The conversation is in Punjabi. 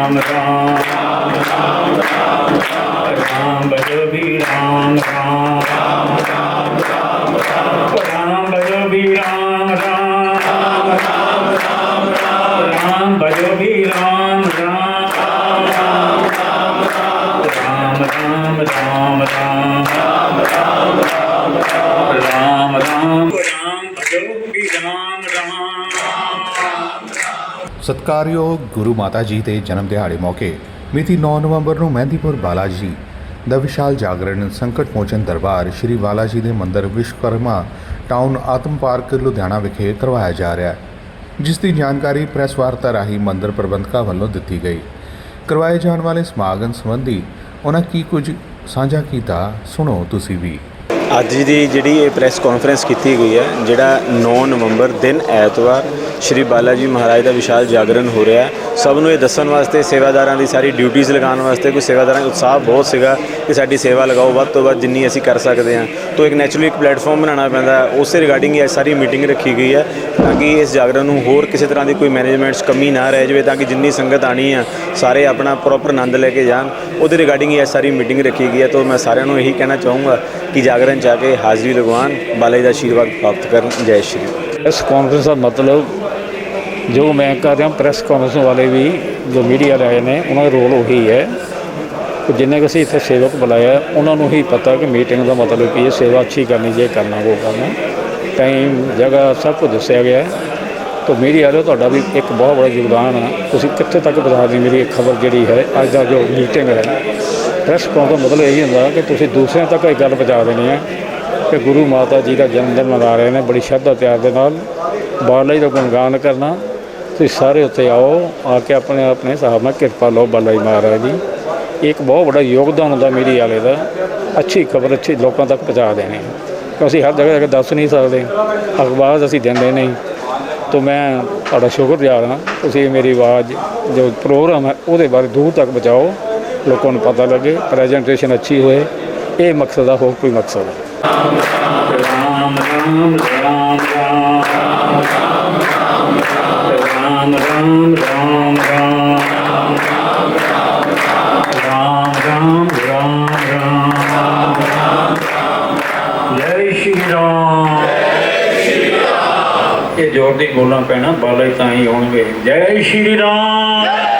राम राम राम राम राम भजो भी राम राम राम राम राम भजो भी राम राम ਸਤਿਕਾਰਯੋਗ ਗੁਰੂ ਮਾਤਾ ਜੀ ਦੇ ਜਨਮ ਦਿਹਾੜੇ ਮੌਕੇ ਮਿਤੀ 9 ਨਵੰਬਰ ਨੂੰ ਮਹਿੰਦੀਪੁਰ ਬਾਲਾਜੀ ਦਾ ਵਿਸ਼ਾਲ ਜਾਗਰਣ ਸੰਕਟ ਮੋਚਨ ਦਰਬਾਰ ਸ਼੍ਰੀ ਬਾਲਾਜੀ ਦੇ ਮੰਦਿਰ ਵਿਸ਼ਵਕਰਮਾ ਟਾਊਨ ਆਤਮ ਪਾਰਕ, ਲੁਧਿਆਣਾ ਵਿਖੇ ਕਰਵਾਇਆ ਜਾ ਰਿਹਾ ਹੈ, ਜਿਸ ਦੀ ਜਾਣਕਾਰੀ ਪ੍ਰੈਸ ਵਾਰਤਾ ਰਾਹੀਂ ਮੰਦਿਰ ਪ੍ਰਬੰਧਕਾਂ ਵੱਲੋਂ ਦਿੱਤੀ ਗਈ। ਕਰਵਾਏ ਜਾਣ ਵਾਲੇ ਸਮਾਗਮ ਸੰਬੰਧੀ ਉਹਨਾਂ ਕੀ ਕੁਝ ਸਾਂਝਾ ਕੀਤਾ, ਸੁਣੋ ਤੁਸੀਂ ਵੀ। ਅੱਜ ਦੀ ਜਿਹੜੀ ਇਹ ਪ੍ਰੈਸ ਕਾਨਫਰੰਸ ਕੀਤੀ ਗਈ ਹੈ, ਜਿਹੜਾ 9 ਨਵੰਬਰ ਦਿਨ ਐਤਵਾਰ ਸ਼੍ਰੀ ਬਾਲਾ ਜੀ ਮਹਾਰਾਜ ਦਾ ਵਿਸ਼ਾਲ ਜਾਗਰਣ ਹੋ ਰਿਹਾ ਸਭ ਨੂੰ ਇਹ ਦੱਸਣ ਵਾਸਤੇ, ਸੇਵਾਦਾਰਾਂ ਦੀ ਸਾਰੀ ਡਿਊਟੀਆਂ ਲਗਾਉਣ ਵਾਸਤੇ ਕੋਈ ਸੇਵਾਦਾਰਾਂ ਦਾ ਉਤਸ਼ਾਹ ਬਹੁਤ ਸੀਗਾ ਕਿ ਸਾਡੀ ਸੇਵਾ ਲਗਾਓ, ਵੱਧ ਤੋਂ ਵੱਧ ਜਿੰਨੀ ਅਸੀਂ ਕਰ ਸਕਦੇ ਹਾਂ। ਤੋਂ ਇੱਕ ਨੈਚੁਰਲੀ ਇੱਕ ਪਲੇਟਫਾਰਮ ਬਣਾਉਣਾ ਪੈਂਦਾ ਹੈ, ਉਸੇ ਰਿਗਾਰਡਿੰਗ ਇਹ ਸਾਰੀ ਮੀਟਿੰਗ ਰੱਖੀ ਗਈ ਹੈ ਤਾਂ ਕਿ ਇਸ ਜਾਗਰਣ ਨੂੰ ਹੋਰ ਕਿਸੇ ਤਰ੍ਹਾਂ ਦੀ ਕੋਈ ਮੈਨੇਜਮੈਂਟਸ ਕਮੀ ਨਾ ਰਹਿ ਜਾਵੇ, ਤਾਂ ਕਿ ਜਿੰਨੀ ਸੰਗਤ ਆਣੀ ਆ, ਸਾਰੇ ਆਪਣਾ ਪ੍ਰੋਪਰ ਆਨੰਦ ਲੈ ਕੇ ਜਾਣ। ਉਹਦੇ ਰਿਗਾਰਡਿੰਗ ਇਹ ਸਾਰੀ ਮੀਟਿੰਗ ਰੱਖੀ ਗਈ ਹੈ, ਤਾਂ ਮੈਂ ਸਾਰਿਆਂ ਨੂੰ ਇਹੀ ਕਹਿਣਾ ਚਾਹੂੰਗਾ ਕਿ ਜਾਗਰਣ 'ਚ ਆ ਕੇ ਹਾਜ਼ਰੀ ਲਗਵਾਉਣ, ਬਾਲਾ ਜੀ ਦਾ ਆਸ਼ੀਰਵਾਦ ਪ੍ਰਾਪਤ ਕਰਨ, ਜੈ ਸ਼੍ਰੀ ਇਸ ਕਾਨਫਰੰਸ ਦਾ ਮਤਲਬ ਜੋ ਮੈਂ ਕਰ ਰਿਹਾ ਪ੍ਰੈਸ ਕਾਨਫਰੰਸ ਵਾਲੇ ਵੀ ਜੋ ਮੀਡੀਆ ਵਾਲੇ ਨੇ, ਉਹਨਾਂ ਦਾ ਰੋਲ ਉਹੀ ਹੈ ਕਿ ਜਿੰਨੇ ਕੁ ਅਸੀਂ ਇੱਥੇ ਸੇਵਕ ਬੁਲਾਇਆ, ਉਹਨਾਂ ਨੂੰ ਹੀ ਪਤਾ ਕਿ ਮੀਟਿੰਗ ਦਾ ਮਤਲਬ ਕੀ ਹੈ, ਸੇਵਾ ਅੱਛੀ ਕਰਨੀ, ਜੇ ਕਰਨਾ, ਉਹ ਕਰਨਾ। ਟਾਈਮ ਜਗ੍ਹਾ ਸਭ ਕੁਝ ਦੱਸਿਆ ਗਿਆ ਹੈ। ਤਾਂ ਮੀਡੀਆ ਵਾਲੇ ਤੁਹਾਡਾ ਵੀ ਇੱਕ ਬਹੁਤ ਬੜਾ ਯੋਗਦਾਨ ਆ ਤੁਸੀਂ ਕਿੱਥੇ ਤੱਕ ਪਹੁੰਚਾ ਦੀ ਮੇਰੀ ਖਬਰ ਜਿਹੜੀ ਹੈ, ਅੱਜ ਦਾ ਜੋ ਮੀਟਿੰਗ ਹੈ ਪ੍ਰੈਸ ਪਾਉਣ ਦਾ ਮਤਲਬ ਇਹ ਹੁੰਦਾ ਕਿ ਤੁਸੀਂ ਦੂਸਰਿਆਂ ਤੱਕ ਇਹ ਗੱਲ ਪਹੁੰਚਾ ਦੇਣੀ ਹੈ ਕਿ ਗੁਰੂ ਮਾਤਾ ਜੀ ਦਾ ਜਨਮ ਦਿਨ ਮਨਾ ਰਹੇ ਨੇ, ਬੜੀ ਸ਼ਰਧਾ ਪਿਆਰ ਦੇ ਨਾਲ ਬਾਲਾ ਜੀ ਦਾ ਗੁਣਗਾਨ ਕਰਨਾ। ਤੁਸੀਂ ਸਾਰੇ ਉੱਥੇ ਆਓ, ਆ ਕੇ ਆਪਣੇ ਆਪਣੇ ਹਿਸਾਬ ਨਾਲ ਕਿਰਪਾ ਲਓ ਬਾਲਾ ਜੀ ਮਹਾਰਾਜ ਦੀ। ਇਹ ਇੱਕ ਬਹੁਤ ਵੱਡਾ ਯੋਗਦਾਨ ਹੁੰਦਾ ਮੇਰੀ ਵਾਲੇ ਦਾ, ਅੱਛੀ ਖਬਰ ਅੱਛੀ ਲੋਕਾਂ ਤੱਕ ਪਹੁੰਚਾ ਦੇਣੀ ਕਿਉਂ ਅਸੀਂ ਹਰ ਜਗ੍ਹਾ ਜਾ ਦੱਸ ਨਹੀਂ ਸਕਦੇ, ਅਖਬਾਰ ਅਸੀਂ ਦਿੰਦੇ ਨਹੀਂ। ਤਾਂ ਮੈਂ ਤੁਹਾਡਾ ਸ਼ੁਕਰਗੁਜ਼ਾਰ ਹਾਂ, ਤੁਸੀਂ ਮੇਰੀ ਆਵਾਜ਼, ਜੋ ਪ੍ਰੋਗਰਾਮ ਹੈ, ਉਹਦੇ ਬਾਰੇ ਦੂਰ ਤੱਕ ਪਹੁੰਚਾਓ। ਲੋਕਾਂ ਨੂੰ ਪਤਾ ਲੱਗੇ ਪ੍ਰੈਜੈਂਟੇਸ਼ਨ ਅੱਛੀ ਹੋਏ, ਇਹ ਮਕਸਦ ਆ, ਹੋਰ ਕੋਈ ਮਕਸਦ ਇਹ ਜੋਰ ਦੀ ਬੋਲਣਾ ਪੈਣਾ, ਬਾਲੇ ਤਾਂ ਹੀ ਹੋਣਗੇ ਜੈ ਸ਼੍ਰੀ ਰਾਮ!